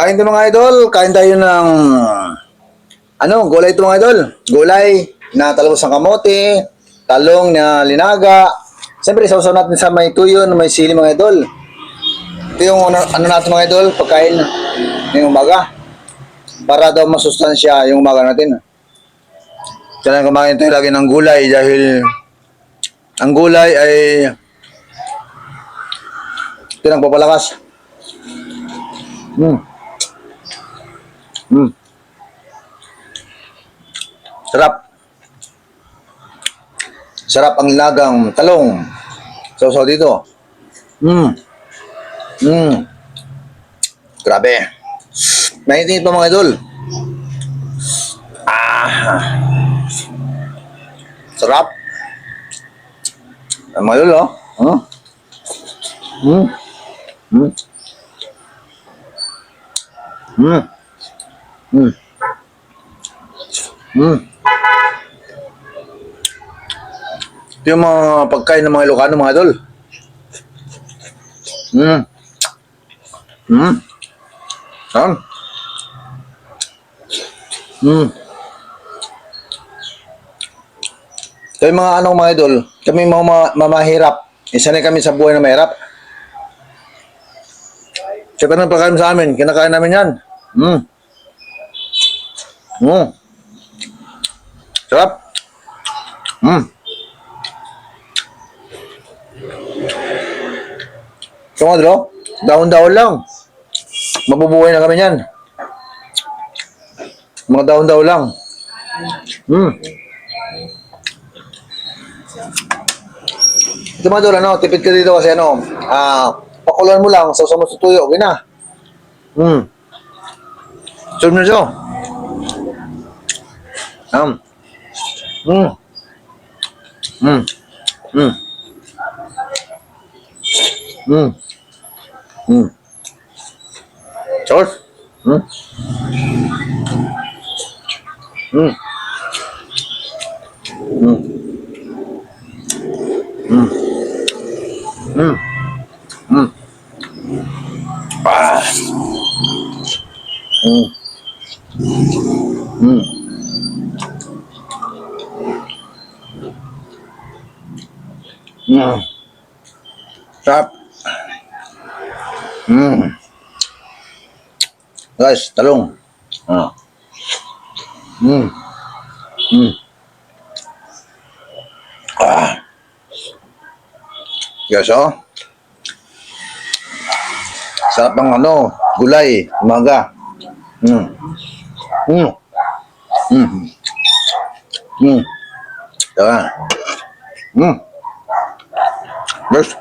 Kain to mga idol, kain tayo ng ano, gulay to mga idol. Gulay na talbos ng kamote, talong na linaga. Siyempre, sausaw natin sa may tuyo na may sili mga idol. Ito yung ano, ano natin mga idol, pagkain ngayong umaga. Para daw masustansya yung umaga natin. Kailangan kumain tayo lagi ng gulay dahil ang gulay ay ito nagpapalakas. Mm. Mm. Sarap. Sarap ang lagang talong. Sausaw dito. Mm. Mm. Grabe. Naintinit pa mga idol. Ah. Sarap. Ang mga idol, oh. Huh? Mm. Mm. Mm. Mm. Mm. Ito yung mga pagkain ng mga Ilocano, mga idol. Mm. Mm. Saan? Mm. Kami mga anong mga idol, kami mga ma- mamahirap. Isanay kami sa buhay na mahirap. Tsaka ng pagkain sa amin, kinakain namin yan. Mm. Mm. Sarap. Mm. Ito mga daon-daon lang. Mabubuhay na kami yan. Mga daon-daon lang. Mm. Ito mga dalo, ano, tipid ka dito kasi ano, ah, pakulan mo lang, sa mo sa tuyo, okay na. Hmm. Serve na siya. Um. Hmm. Hmm. Hmm. Hmm. Hmm. Sauce. Hmm. Hmm. Hmm. Hmm. Hmm. Hmm. Ah. Mm. Mm. Mm. Sarap. Mm. Guys, talong. Ah. Mm. Mm. Ah. Yes, oh. Sarap ng ano, gulay, umaga. Mm. Mm. Mm. Mm. Diba? Mm. Yes.